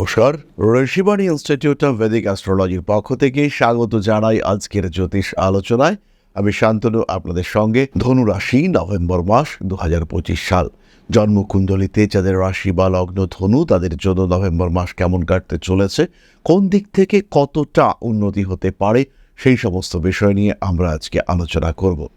নমস্কার Rishibani institute of Vedic অ্যাস্ট্রোলজির পক্ষ থেকে স্বাগত জানাই আজকের জ্যোতিষ আলোচনায়। আমি শান্তনু, আপনাদের সঙ্গে। ধনু রাশি নভেম্বর মাস দু হাজার পঁচিশ সাল। জন্মকুণ্ডলিতে যাদের রাশি বা লগ্ন ধনু, তাদের জন্য নভেম্বর মাস কেমন কাটতে চলেছে? কোন দিক থেকে কতটা উন্নতি হতে পারে? সেই সমস্ত বিষয় নিয়ে আমরা আজকে আলোচনা করব।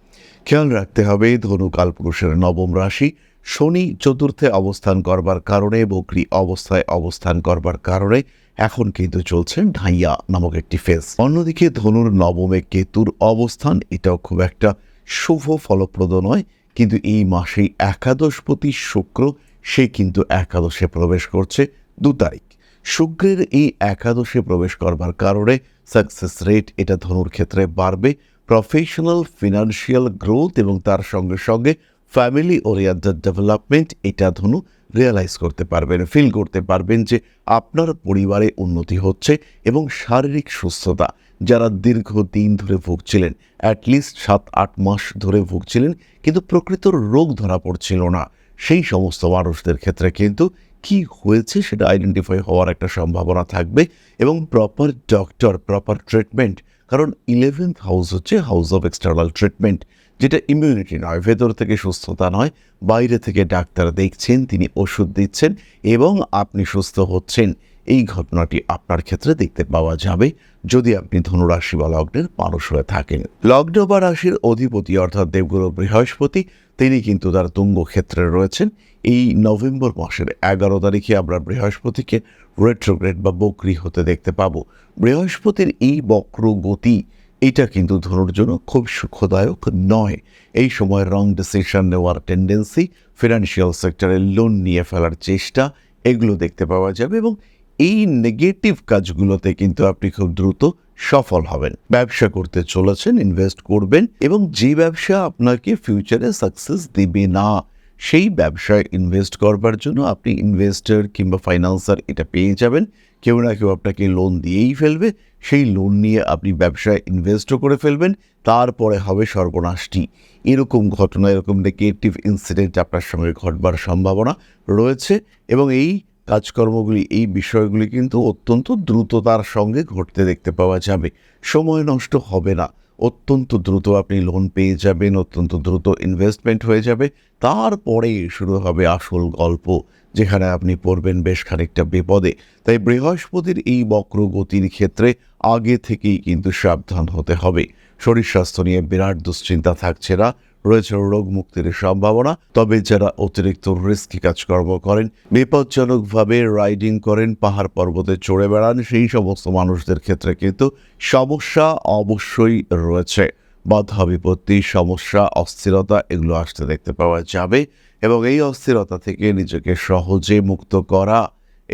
খেয়াল রাখতে হবে ধনু কালপুরুষের নবম রাশি। শনি চতুর্থে অবস্থান করবার কারণে, বকরি অবস্থায় অবস্থান করবার কারণে এখন কিন্তু চলছে ঢাইয়া নামক একটি ফেজ অন্যদিকে ধনুর নবমে কেতুর অবস্থান, এটাও খুব একটা শুভ, ফলপ্রদ নয়, কিন্তু এই মাসেই একাদশপতি শুক্র, সে কিন্তু একাদশে প্রবেশ করছে দু তারিখ। শুক্রের এই একাদশে প্রবেশ করবার কারণে সাকসেস রেট এটা ধনুর ক্ষেত্রে বাড়বে। প্রফেশনাল ফিনান্সিয়াল গ্রোথ এবং তার সঙ্গে সঙ্গে ফ্যামিলি ওরিয়েন্টেড ডেভেলপমেন্ট এটা ধনু রিয়েলাইজ করতে পারবেন ফিল করতে পারবেন যে আপনার পরিবারে উন্নতি হচ্ছে এবং শারীরিক সুস্থতা। যারা দীর্ঘ দিন ধরে ভুগছিলেন অ্যাটলিস্ট সাত আট মাস ধরে ভুগছিলেন, কিন্তু প্রকৃত রোগ ধরা পড়ছিল না। সেই সমস্ত মানুষদের ক্ষেত্রে কিন্তু কি হয়েছে সেটা আইডেন্টিফাই হওয়ার একটা সম্ভাবনা থাকবে এবং প্রপার ডক্টর প্রপার ট্রিটমেন্ট কারণ ইলেভেন্থ হাউস হচ্ছে হাউস অফ এক্সটার্নাল ট্রিটমেন্ট যেটা ইমিউনিটি নয়, ভেতর থেকে সুস্থতা নয়, বাইরে থেকে ডাক্তার দেখছেন, তিনি ওষুধ দিচ্ছেন এবং আপনি সুস্থ হচ্ছেন। এই ঘটনাটি আপনার ক্ষেত্রে দেখতে পাওয়া যাবে যদি আপনি ধনুরাশি বা লগ্নের মানুষ হয়ে থাকেন। লগ্ন বা রাশির অধিপতি অর্থাৎ দেবগুরু বৃহস্পতি তিনি কিন্তু তার তুঙ্গ ক্ষেত্রে রয়েছেন। এই নভেম্বর মাসের এগারো তারিখে আমরা বৃহস্পতিকে রেট্রোগ্রেড বা বকরি হতে দেখতে পাবো। বৃহস্পতির এই বক্র গতি এটা কিন্তু ধনুর জন্য খুব সুখদায়ক নয়। এই সময় রং ডিসিশন নেওয়ার টেন্ডেন্সি ফিনান্সিয়াল সেক্টরে লোন নিয়ে ফেলার চেষ্টা, এগুলো দেখতে পাওয়া যাবে এবং এই নেগেটিভ কাজগুলোতে কিন্তু আপনি খুব দ্রুত সফল হবেন। ব্যবসা করতে চলেছেন ইনভেস্ট করবেন এবং যে ব্যবসা আপনাকে ফিউচারে সাকসেস দেবে না, সেই ব্যবসায় ইনভেস্ট করবার জন্য আপনি ইনভেস্টর কিংবা ফাইন্যান্সার এটা পেয়ে যাবেন। কেউ না কেউ আপনাকে লোন দিয়েই ফেলবে। সেই লোন নিয়ে আপনি ব্যবসায় ইনভেস্টও করে ফেলবেন। তারপরে হবে সর্বনাশটি। এরকম ঘটনা, এরকম নেগেটিভ ইনসিডেন্ট আপনার সঙ্গে ঘটবার সম্ভাবনা রয়েছে এবং এই কাজকর্মগুলি, এই বিষয়গুলি কিন্তু অত্যন্ত দ্রুততার সঙ্গে ঘটতে দেখতে পাওয়া যাবে। সময় নষ্ট হবে না। অত্যন্ত দ্রুত আপনি লোন পেয়ে যাবেন, অত্যন্ত দ্রুত ইনভেস্টমেন্ট হয়ে যাবে। তারপরে শুরু হবে আসল গল্প, যেখানে আপনি পড়বেন বেশ খানিকটা বিপদে। তাই বৃহস্পতির এই বক্র গতির ক্ষেত্রে আগে থেকেই কিন্তু সাবধান হতে হবে। শরীর স্বাস্থ্য নিয়ে বিরাট দুশ্চিন্তা থাকছে না। রয়েছে রোগ মুক্তির সম্ভাবনা। তবে যারা অতিরিক্ত রিস্কি কাজকর্ম করেন, বিপজ্জনকভাবে রাইডিং করেন, পাহাড় পর্বতে চড়ে বেড়ান, সেই সমস্ত মানুষদের ক্ষেত্রে কিন্তু সমস্যা অবশ্যই রয়েছে। বাধা, বিপত্তি, সমস্যা, অস্থিরতা, এগুলো আসতে দেখতে পাওয়া যাবে এবং এই অস্থিরতা থেকে নিজেকে সহজে মুক্ত করা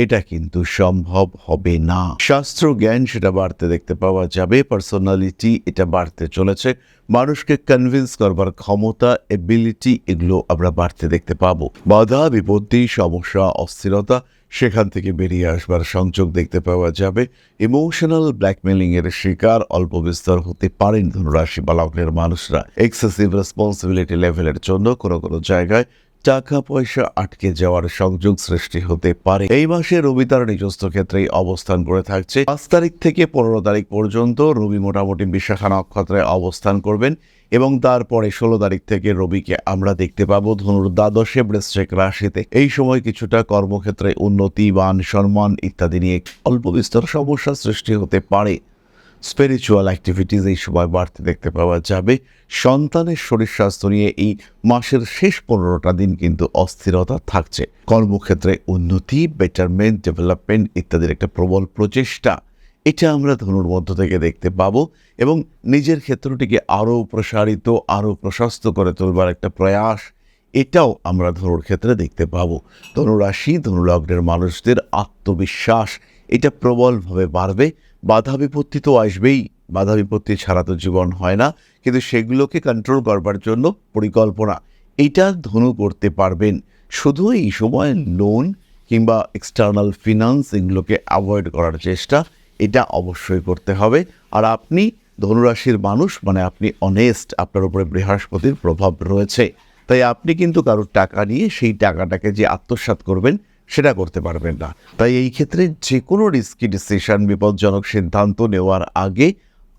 এটা কিন্তু সম্ভব হবে না। শাস্ত্র জ্ঞান সেটা বাড়তে দেখতে পাওয়া যাবে। পার্সোনালিটি এটা বাড়তে চলেছে। মানুষকে কনভিন্স করবার ক্ষমতা এবিলিটি এগুলো আমরা বাড়তে দেখতে পাবো। বাধা, বিপত্তি, সমস্যা, অস্থিরতা সেখান থেকে বেরিয়ে আসবার সংযোগ দেখতে পাওয়া যাবে। ইমোশনাল ব্ল্যাকমেলিং এর শিকার অল্প বিস্তর হতে পারেন ধনুরাশি বা লগ্নের মানুষরা এক্সেসিভ রেসপন্সিবিলিটি লেভেলের জন্য কোনো কোনো জায়গায় টাকা পয়সা আটকে যাওয়ার সংযোগ সৃষ্টি হতে পারে। এই মাসে রবি তার নিজস্ব ক্ষেত্রেই অবস্থান করে থাকছে। পাঁচ তারিখ থেকে পনেরো তারিখ পর্যন্ত রবি মোটামুটি বিশাখা নক্ষত্রে অবস্থান করবেন এবং তারপরে ষোলো তারিখ থেকে রবিকে আমরা দেখতে পাবো ধনুর দ্বাদশে বৃশ্চিক রাশিতে। এই সময় কিছুটা কর্মক্ষেত্রে উন্নতি, মান সম্মান ইত্যাদি নিয়ে অল্প বিস্তর সমস্যা সৃষ্টি হতে পারে। স্পিরিচুয়াল অ্যাক্টিভিটিস এই সময় বাড়তে দেখতে পাওয়া যাবে। সন্তানের শরীর স্বাস্থ্য নিয়ে এই মাসের শেষ পনেরোটা দিন কিন্তু অস্থিরতা থাকছে। কর্মক্ষেত্রে উন্নতি বেটারমেন্ট ডেভেলপমেন্ট ইত্যাদির একটা প্রবল প্রচেষ্টা। এটা আমরা ধনুর মধ্য থেকে দেখতে পাব এবং নিজের ক্ষেত্রটিকে আরও প্রসারিত, আরও প্রশস্ত করে তোলবার একটা প্রয়াস এটাও আমরা ধনুর ক্ষেত্রে দেখতে পাবো। ধনুরাশি, ধনুলগ্নের মানুষদের আত্মবিশ্বাস এটা প্রবলভাবে বাড়বে। বাধা বিপত্তি তো আসবেই। বাধা বিপত্তি ছাড়া তো জীবন হয় না। কিন্তু সেগুলোকে কন্ট্রোল করবার জন্য পরিকল্পনা, এটা ধনু করতে পারবেন। শুধু এই সময় লোন কিংবা এক্সটার্নাল ফিনান্স এগুলোকে অ্যাভয়েড করার চেষ্টা, এটা অবশ্যই করতে হবে। আর আপনি ধনুরাশির মানুষ মানে আপনি অনেস্ট আপনার উপরে বৃহস্পতির প্রভাব রয়েছে। তাই আপনি কিন্তু কারোর টাকা নিয়ে সেই টাকাটাকে যে আত্মসাৎ করবেন সেটা করতে পারবেন না। তাই এই ক্ষেত্রে যে কোনো রিস্কি ডিসিশন বিপজ্জনক সিদ্ধান্ত নেওয়ার আগে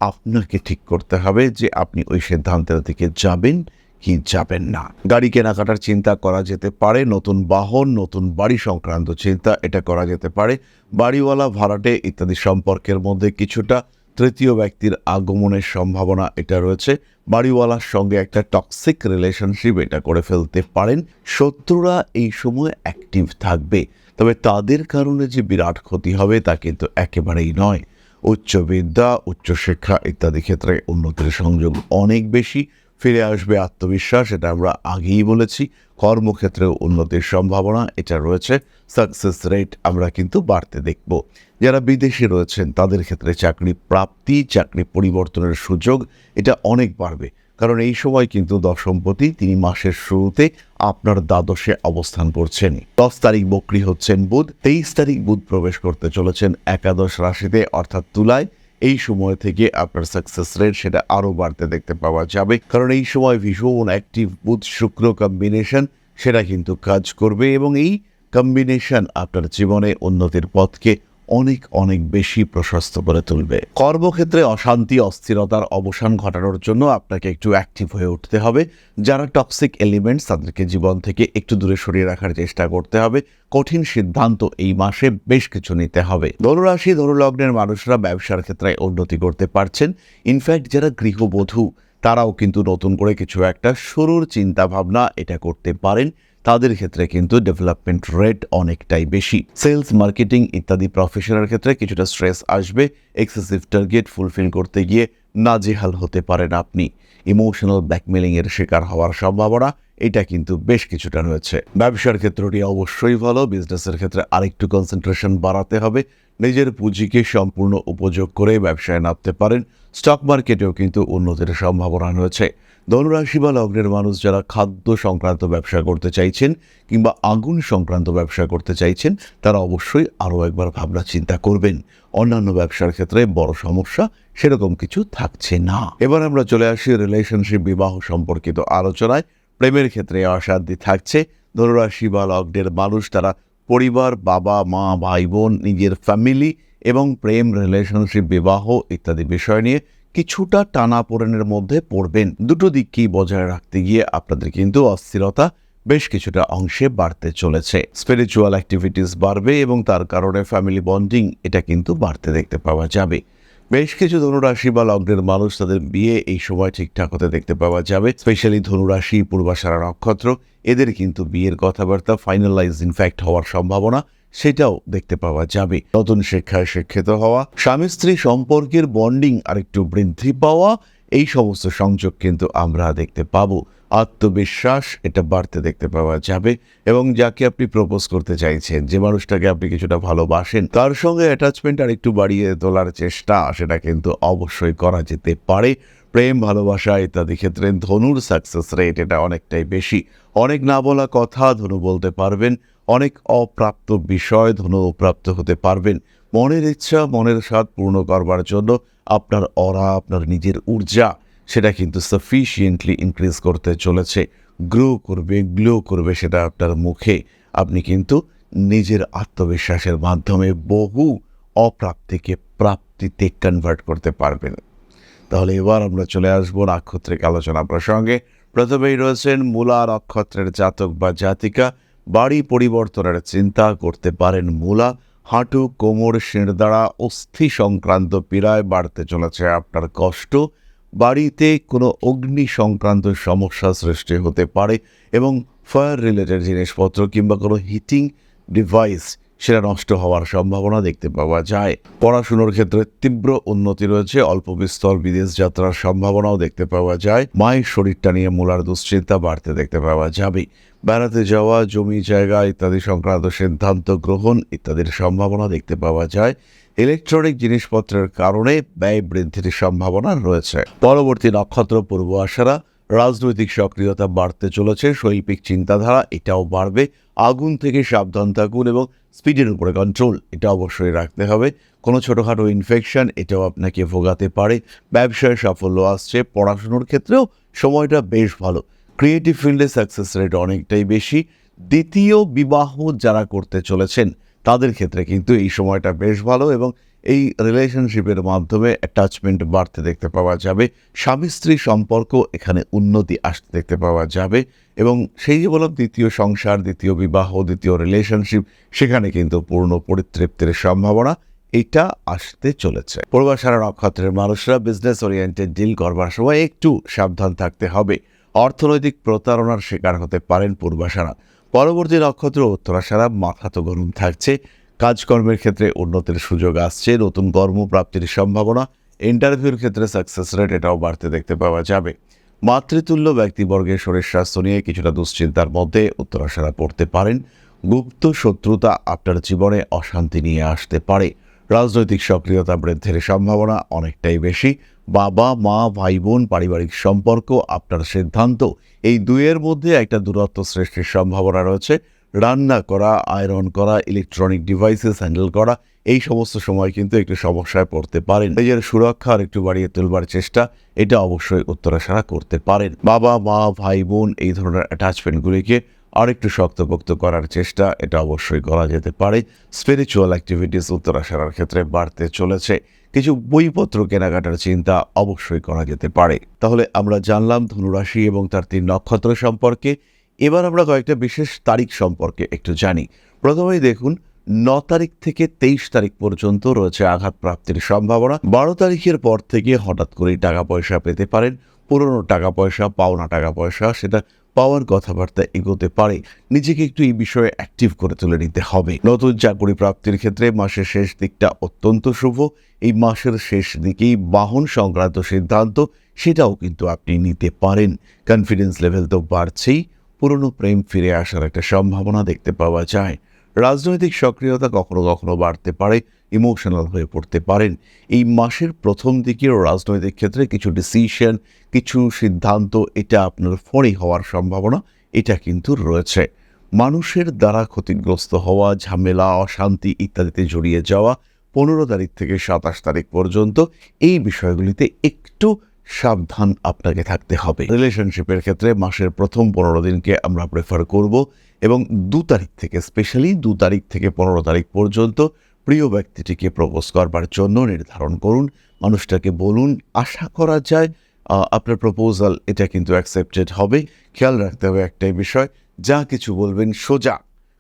আপনাকে ঠিক করতে হবে যে আপনি ওই সিদ্ধান্তের দিকে যাবেন কি যাবেন না। গাড়ি কেনাকাটার চিন্তা করা যেতে পারে, নতুন বাহন, নতুন বাড়ি সংক্রান্ত চিন্তা এটা করা যেতে পারে, বাড়িওয়ালা ভাড়াটে ইত্যাদি সম্পর্কের মধ্যে কিছুটা তৃতীয় ব্যক্তির আগমনের সম্ভাবনা এটা রয়েছে। বাড়িওয়ালার সঙ্গে একটা টক্সিক রিলেশনশিপ এটা করে ফেলতে পারেন। শত্রুরা এই সময় অ্যাক্টিভ থাকবে। তবে তাদের কারণে যে বিরাট ক্ষতি হবে তা কিন্তু একেবারেই নয়। উচ্চবিদ্যা, উচ্চশিক্ষা ইত্যাদি ক্ষেত্রে উন্নতির সংযোগ অনেক বেশি। ফিরে আসবে আত্মবিশ্বাস, এটা আমরা আগেই বলেছি। কর্মক্ষেত্রেও উন্নতির সম্ভাবনা, এটা রয়েছে। সাকসেস রেট আমরা কিন্তু বাড়তে দেখব। যারা বিদেশে রয়েছেন, তাদের ক্ষেত্রে চাকরি প্রাপ্তি, চাকরি পরিবর্তনের সুযোগ, এটা অনেক বাড়বে। কারণ এই সময় কিন্তু দশমপতি তিনি মাসের শুরুতে আপনার দ্বাদশে অবস্থান করছেন। দশ তারিখ বকরি হচ্ছেন বুধ, তেইশ তারিখ বুধ প্রবেশ করতে চলেছেন একাদশ রাশিতে, অর্থাৎ তুলায়। এই সময় থেকে আপনার সাকসেস রেট সেটা আরও বাড়তে দেখতে পাওয়া যাবে। কারণ এই সময় ভীষণ অ্যাক্টিভ বুধ শুক্র কম্বিনেশন সেটা কিন্তু কাজ করবে এবং এই কম্বিনেশন আপনার জীবনে উন্নতির পথকে অনেক অনেক বেশি প্রশস্ত করে তুলবে। কর্মক্ষেত্রে অশান্তি, অস্থিরতার অবসান ঘটানোর জন্য আপনাকে একটু অ্যাক্টিভ হয়ে উঠতে হবে। যারা টক্সিক এলিমেন্টস তাদেরকে জীবন থেকে একটু দূরে সরিয়ে রাখার চেষ্টা করতে হবে। কঠিন সিদ্ধান্ত এই মাসে বেশ কিছু নিতে হবে। ধনুরাশি, ধনুলগ্নের মানুষরা ব্যবসার ক্ষেত্রে উন্নতি করতে পারছেন। ইনফ্যাক্ট যারা গৃহবধূ, তারাও কিন্তু নতুন করে কিছু একটা শুরুর চিন্তা ভাবনা এটা করতে পারেন। তাদের ক্ষেত্রে কিন্তু ডেভেলপমেন্ট রেট অনেকটাই বেশি। সেলস মার্কেটিং ইত্যাদি প্রফেশনের ক্ষেত্রে কিছুটা স্ট্রেস আসবে এক্সেসিভ টার্গেট ফুলফিল করতে গিয়ে নাজেহাল হতে পারেন আপনি। ইমোশনাল ব্ল্যাকমেলিং এর শিকার হওয়ার সম্ভাবনা, এটা কিন্তু বেশ কিছুটা রয়েছে। ব্যবসার ক্ষেত্রটি অবশ্যই ভালো বিজনেসের ক্ষেত্রে আরেকটু কনসেন্ট্রেশন বাড়াতে হবে। নিজের পুঁজিকে সম্পূর্ণ উপযোগ করে ব্যবসায় নামতে পারেন। স্টক মার্কেটেও কিন্তু উন্নতির সম্ভাবনা রয়েছে। ধনুরাশি বা লগ্নের মানুষ যারা খাদ্য সংক্রান্ত ব্যবসা করতে চাইছেন কিংবা আগুন সংক্রান্ত ব্যবসা করতে চাইছেন, তারা অবশ্যই আরও একবার ভাবনা চিন্তা করবেন। অন্যান্য ব্যবসার ক্ষেত্রে বড় সমস্যা, সেরকম কিছু থাকছে না। এবার আমরা চলে আসি রিলেশনশিপ বিবাহ সম্পর্কিত আলোচনায়। প্রেমের ক্ষেত্রে অশান্তি থাকছে। ধনুরাশি বা লগ্নের মানুষ তারা পরিবার, বাবা, মা, ভাই, বোন, নিজের ফ্যামিলি এবং প্রেম রিলেশনশিপ বিবাহ ইত্যাদি বিষয় নিয়ে কিছুটা টানাপোড়েনের মধ্যে পড়বেন। দুটো দিককেই বজায় রাখতে গিয়ে আপনাদের কিন্তু অস্থিরতা বেশ কিছুটা অংশে বাড়তে চলেছে। স্পিরিচুয়াল অ্যাক্টিভিটিস বাড়বে এবং তার কারণে ফ্যামিলি বন্ডিং এটা কিন্তু বাড়তে দেখতে পাওয়া যাবে। বেশ কিছু ধনুরাশি বা লগ্নের মানুষ তাদের বিয়ে এই সময় ঠিকঠাক হতে দেখতে পাওয়া যাবে। স্পেশালি ধনুরাশি, পূর্বাশারা নক্ষত্র, এদের কিন্তু বিয়ের কথাবার্তা ফাইনালাইজ ইনফ্যাক্ট হওয়ার সম্ভাবনা। সেটাও দেখতে পাওয়া যাবে। নতুন শিক্ষায় শিক্ষিত হওয়া, স্বামী স্ত্রী সম্পর্কের বন্ডিং আরেকটু বৃদ্ধি পাওয়া, এই সমস্ত সংযোগ কিন্তু আমরা দেখতে পাবো। আত্মবিশ্বাস, এটা বাড়তে দেখতে পাওয়া যাবে। এবং যাকে আপনি প্রপোজ করতে চাইছেন, যে মানুষটাকে আপনি কিছুটা ভালোবাসেন, তার সঙ্গে অ্যাটাচমেন্ট আর একটু বাড়িয়ে তোলার চেষ্টা, সেটা কিন্তু অবশ্যই করা যেতে পারে। প্রেম, ভালোবাসা ইত্যাদি ক্ষেত্রে ধনুর সাকসেস রেট এটা অনেকটাই বেশি। অনেক না বলা কথা ধনু বলতে পারবেন। অনেক অপ্রাপ্ত বিষয় ধনু প্রাপ্ত হতে পারবেন। মনের ইচ্ছা, মনের স্বাদ পূর্ণ করবার জন্য আপনার অরা, আপনার নিজের ঊর্জা, সেটা কিন্তু সাফিসিয়েন্টলি ইনক্রিজ করতে চলেছে। গ্রো করবে গ্লো করবে সেটা আপনার মুখে। আপনি কিন্তু নিজের আত্মবিশ্বাসের মাধ্যমে বহু অপ্রাপ্তিকে প্রাপ্তিতে কনভার্ট করতে পারবেন। তাহলে এবার আমরা চলে আসব নাক্ষত্রিক আলোচনা প্রসঙ্গে। প্রথমেই রয়েছেন মূলা নক্ষত্রের জাতক বা জাতিকা বাড়ি পরিবর্তনের চিন্তা করতে পারেন মূলা। হাঁটু, কোমর শিরদাঁড়া অস্থি সংক্রান্ত পীড়ায় বাড়তে চলেছে আপনার কষ্ট। বাড়িতে কোনো অগ্নি সংক্রান্ত সমস্যা সৃষ্টি হতে পারে এবং ফায়ার রিলেটেড জিনিসপত্র কিংবা কোনো হিটিং ডিভাইস সেটা নষ্ট হওয়ার সম্ভাবনা দেখতে পাওয়া যায়। পড়াশুনোর ক্ষেত্রে তীব্র উন্নতি রয়েছে, অল্প বিস্তর বিদেশ যাত্রার সম্ভাবনাও দেখতে পাওয়া যায়। মায়ের শরীরটা নিয়ে মূলার দুশ্চিন্তা বাড়তে দেখতে পাওয়া যাবে। বেড়াতে যাওয়া, জমি জায়গা ইত্যাদি সংক্রান্ত সিদ্ধান্ত গ্রহণ ইত্যাদির সম্ভাবনা দেখতে পাওয়া যায়। ইলেকট্রনিক জিনিসপত্রের কারণে ব্যয় বৃদ্ধির সম্ভাবনা রয়েছে। পরবর্তী নক্ষত্র পূর্ব আশারা রাজনৈতিক সক্রিয়তা বাড়তে চলেছে, শৈল্পিক চিন্তাধারা এটাও বাড়বে। আগুন থেকে সাবধান থাকুন এবং স্পিডের উপরে কন্ট্রোল এটা অবশ্যই রাখতে হবে। কোনো ছোটোখাটো ইনফেকশান এটাও আপনাকে ভোগাতে পারে। ব্যবসায় সাফল্য আসছে, পড়াশুনোর ক্ষেত্রেও সময়টা বেশ ভালো। ক্রিয়েটিভ ফিল্ডে সাকসেস রেট অনেকটাই বেশি। দ্বিতীয় বিবাহ যারা করতে চলেছেন, তাদের ক্ষেত্রে কিন্তু এই সময়টা বেশ ভালো এবং এই রিলেশনশিপের মাধ্যমে অ্যাটাচমেন্ট বাড়তে দেখতে পাওয়া যাবে স্বামী স্ত্রী সম্পর্ক এখানে উন্নতি আসতে দেখতে পাওয়া যাবে এবং সেই যে বললাম দ্বিতীয় সংসার, দ্বিতীয় বিবাহ, দ্বিতীয় রিলেশনশিপ সেখানে কিন্তু পূর্ণ পরিতৃপ্তির সম্ভাবনা এটা আসতে চলেছে। পূর্বাশারা নক্ষত্রের মানুষরা বিজনেস ওরিয়েন্টেড ডিল করবার সময় একটু সাবধান থাকতে হবে। অর্থনৈতিক প্রতারণার শিকার হতে পারেন পূর্বাশারা পরবর্তী নক্ষত্র উত্তরাশারা মাথা তো গরম থাকছে কাজকর্মের ক্ষেত্রে উন্নতির সুযোগ আসছে, নতুন কর্মপ্রাপ্তির সম্ভাবনা ইন্টারভিউর ক্ষেত্রে সাকসেস রেট এটাও বাড়তে দেখতে পাওয়া যাবে। মাতৃতুল্য ব্যক্তিবর্গের শরীর স্বাস্থ্য নিয়ে কিছুটা দুশ্চিন্তার মধ্যে উত্তরাশারা পড়তে পারেন। গুপ্ত শত্রুতা আপনার জীবনে অশান্তি নিয়ে আসতে পারে। রাজনৈতিক সক্রিয়তা বৃদ্ধির সম্ভাবনা অনেকটাই বেশি। বাবা, মা ভাই বোন পারিবারিক সম্পর্ক আপনার সিদ্ধান্ত, এই দুইয়ের মধ্যে একটা দূরত্ব সৃষ্টির সম্ভাবনা রয়েছে। রান্না করা আয়রন করা ইলেকট্রনিক ডিভাইসেস হ্যান্ডেল করা, এই সমস্ত সময় কিন্তু একটু সমস্যায় পড়তে পারেন। নিজের সুরক্ষা আর একটু বাড়িয়ে তুলবার চেষ্টা, এটা অবশ্যই উত্তরাসারা করতে পারেন। বাবা, মা, ভাই, বোন এই ধরনের অ্যাটাচমেন্টগুলিকে আরেকটু শক্তপোক্ত করার চেষ্টা, এটা অবশ্যই করা যেতে পারে। স্পিরিচুয়াল অ্যাক্টিভিটিস উত্তরাসারার ক্ষেত্রে বাড়তে চলেছে। কিছু বইপত্র কেনাকাটার চিন্তা অবশ্যই করা যেতে পারে। তাহলে আমরা জানলাম ধনুরাশি এবং তার তিন নক্ষত্র সম্পর্কে। এবার আমরা কয়েকটা বিশেষ তারিখ সম্পর্কে একটু জানি। প্রথমেই দেখুন, ন তারিখ থেকে তেইশ তারিখ পর্যন্ত রয়েছে আঘাত প্রাপ্তির সম্ভাবনা। বারো তারিখের পর থেকে হঠাৎ করেই টাকা পয়সা পেতে পারেন। পুরনো টাকা পয়সা পাওনা টাকা পয়সা সেটা পাওয়ার কথাবার্তা এগোতে পারে। নিজেকে একটু এই বিষয়ে অ্যাক্টিভ করে তুলে নিতে হবে। নতুন চাকরি প্রাপ্তির ক্ষেত্রে মাসের শেষ দিকটা অত্যন্ত শুভ। এই মাসের শেষ দিকেই বাহন সংক্রান্ত সিদ্ধান্ত, সেটাও কিন্তু আপনি নিতে পারেন। কনফিডেন্স লেভেল তো বাড়ছেই। পুরনো প্রেম ফিরে আসার একটা সম্ভাবনা দেখতে পাওয়া যায়। রাজনৈতিক সক্রিয়তা কখনো কখনো বাড়তে পারে ইমোশনাল হয়ে পড়তে পারেন। এই মাসের প্রথম দিকে রাজনৈতিক ক্ষেত্রে কিছু ডিসিশন কিছু সিদ্ধান্ত, এটা আপনার ফরে হওয়ার সম্ভাবনা, এটা কিন্তু রয়েছে। মানুষের দ্বারা ক্ষতিগ্রস্ত হওয়া, ঝামেলা, অশান্তি ইত্যাদিতে জড়িয়ে যাওয়া, পনেরো তারিখ থেকে সাতাশ তারিখ পর্যন্ত এই বিষয়গুলিতে একটু সাবধান আপনাকে থাকতে হবে। রিলেশনশিপের ক্ষেত্রে মাসের প্রথম পনেরো দিনকে আমরা প্রেফার করব এবং দু তারিখ থেকে স্পেশালি দু তারিখ থেকে পনেরো তারিখ পর্যন্ত প্রিয় ব্যক্তিটিকে প্রপোজ করবার জন্য নির্ধারণ করুন, মানুষটাকে বলুন, আশা করা যায় আপনার প্রপোজাল এটা কিন্তু অ্যাকসেপ্টেড হবে। খেয়াল রাখতে হবে একটাই বিষয়, যা কিছু বলবেন সোজা।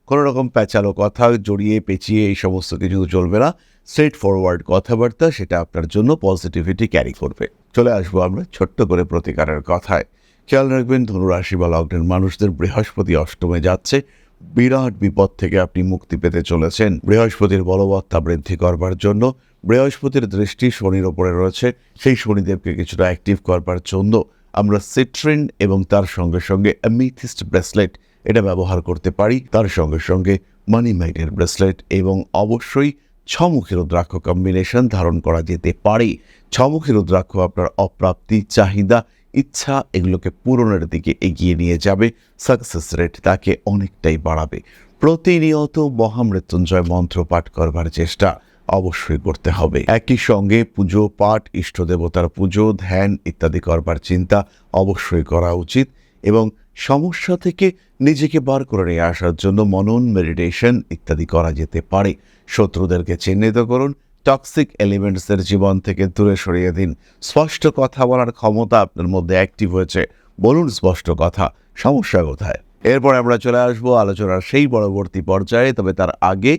কোনো রকম প্যাচালো কথা, জড়িয়ে পেঁচিয়ে এই সমস্ত কিছু চলবে না। স্ট্রেট ফরওয়ার্ড কথাবার্তা, সেটা আপনার জন্য পজিটিভিটি ক্যারি করবে। চলে আসব আমরা ছোট্ট করে প্রতিকারের কথায়। খেয়াল রাখবেন ধনুরাশি বা লগ্নের মানুষদের বৃহস্পতি অষ্টমে যাচ্ছে। বিরাট বিপদ থেকে আপনি মুক্তি পেতে চলেছেন। বৃহস্পতির বলবত্তা বৃদ্ধি করবার জন্য বৃহস্পতির দৃষ্টি শনির ওপরে রয়েছে। সেই শনিদেবকে কিছুটা অ্যাক্টিভ করবার জন্য আমরা সিট্রিন এবং তার সঙ্গে সঙ্গে অ্যামিথিস্ট ব্রেসলেট এটা ব্যবহার করতে পারি। তার সঙ্গে সঙ্গে মানি মাইটের ব্রেসলেট এবং অবশ্যই ছমুখী রুদ্রাক্ষ কম্বিনেশন ধারণ করা যেতে পারে। ছমুখী রুদ্রাক্ষ আপনার অপ্রাপ্তি, চাহিদা, ইচ্ছা এগুলোকে পূরণের দিকে এগিয়ে নিয়ে যাবে। সাকসেস রেট তাকে অনেকটাই বাড়াবে। প্রতিনিয়ত মহামৃত্যুঞ্জয় মন্ত্র পাঠ করবার চেষ্টা অবশ্যই করতে হবে। একই সঙ্গে পুজো পাঠ, ইষ্ট দেবতার পুজো, ধ্যান ইত্যাদি করবার চিন্তা অবশ্যই করা উচিত এবং সমস্যা থেকে নিজেকে বার করে নিয়ে আসার জন্য মনন, মেডিটেশন ইত্যাদি করা যেতে পারে। শত্রুদেরকে চিহ্নিত করুন টক্সিক এলিমেন্টসের জীবন থেকে দূরে সরিয়ে দিন। স্পষ্ট কথা বলার ক্ষমতা আপনার মধ্যে অ্যাক্টিভ হয়েছে। বলুন স্পষ্ট কথা, সমস্যা কোথায়? এরপর আমরা চলে আসব আলোচনার সেই পরবর্তী পর্যায়ে, তবে তার আগে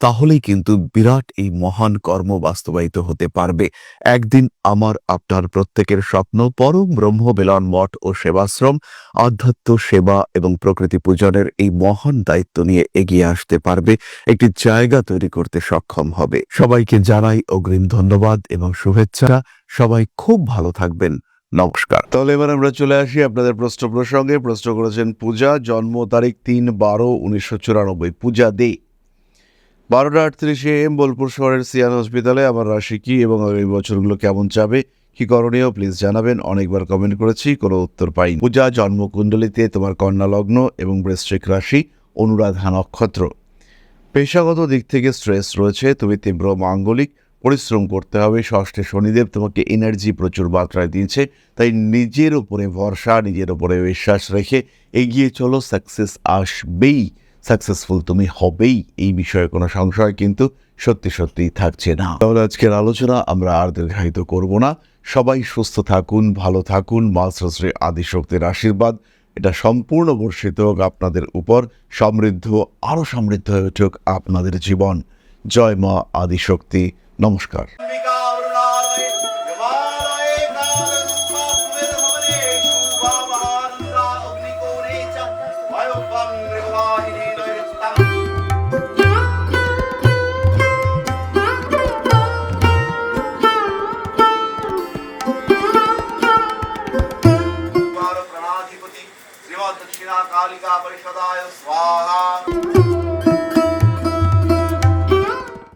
তাহলেই কিন্তু বিরাট এই মহান কর্ম বাস্তবায়িত হতে পারবে। একদিন আমার, আপনার প্রত্যেকের স্বপ্ন পরম ব্রহ্ম বেলন মঠ ও সেবাশ্রম, আধ্যাত্ম সেবা এবং প্রকৃতি পূজনের এই মহান দায়িত্ব নিয়ে এগিয়ে আসতে পারবে। একটি জায়গা তৈরি করতে সক্ষম হবে। সবাইকে জানাই অগ্রিম ধন্যবাদ এবং শুভেচ্ছা। সবাই খুব ভালো থাকবেন। নমস্কার। তাহলে এবার আমরা চলে আসি আপনাদের প্রশ্ন প্রসঙ্গে। প্রশ্ন করেছেন, পূজা, জন্ম তারিখ তিন বারো, উনিশশো চুরানব্বই। পূজা দে বারোটা আটত্রিশে এম বোলপুর শহরের সিয়ান হসপিটালে আমার রাশি কি এবং আগামী বছরগুলো কেমন যাবে? কি করণীয়? প্লিজ জানাবেন। অনেকবার কমেন্ট করেছি, কোনো উত্তর পাই পূজা, জন্মকুণ্ডলিতে তোমার কন্যা লগ্ন এবং বৃশ্চিক রাশি অনুরাধা নক্ষত্র পেশাগত দিক থেকে স্ট্রেস রয়েছে, তুমি তীব্র মাঙ্গলিক পরিশ্রম করতে হবে। ষষ্ঠে শনিদেব তোমাকে এনার্জি প্রচুর মাত্রায় দিয়েছে, তাই নিজের উপরে ভরসা, নিজের উপরে বিশ্বাস রেখে এগিয়ে চলো সাকসেস আসবেই। সাকসেসফুল তুমি হবেই এই বিষয়ে কোনো সংশয় কিন্তু সত্যি সত্যি থাকছে না। তাহলে আজকের আলোচনা আমরা আর দীর্ঘায়িত করব না। সবাই সুস্থ থাকুন, ভালো থাকুন মা শ্রী আদিশক্তির আশীর্বাদ। এটা সম্পূর্ণ বর্ষিত হোক আপনাদের উপর, সমৃদ্ধ, আরও সমৃদ্ধ হয়ে উঠুক আপনাদের জীবন। জয় মা আদিশক্তি। নমস্কার। 아나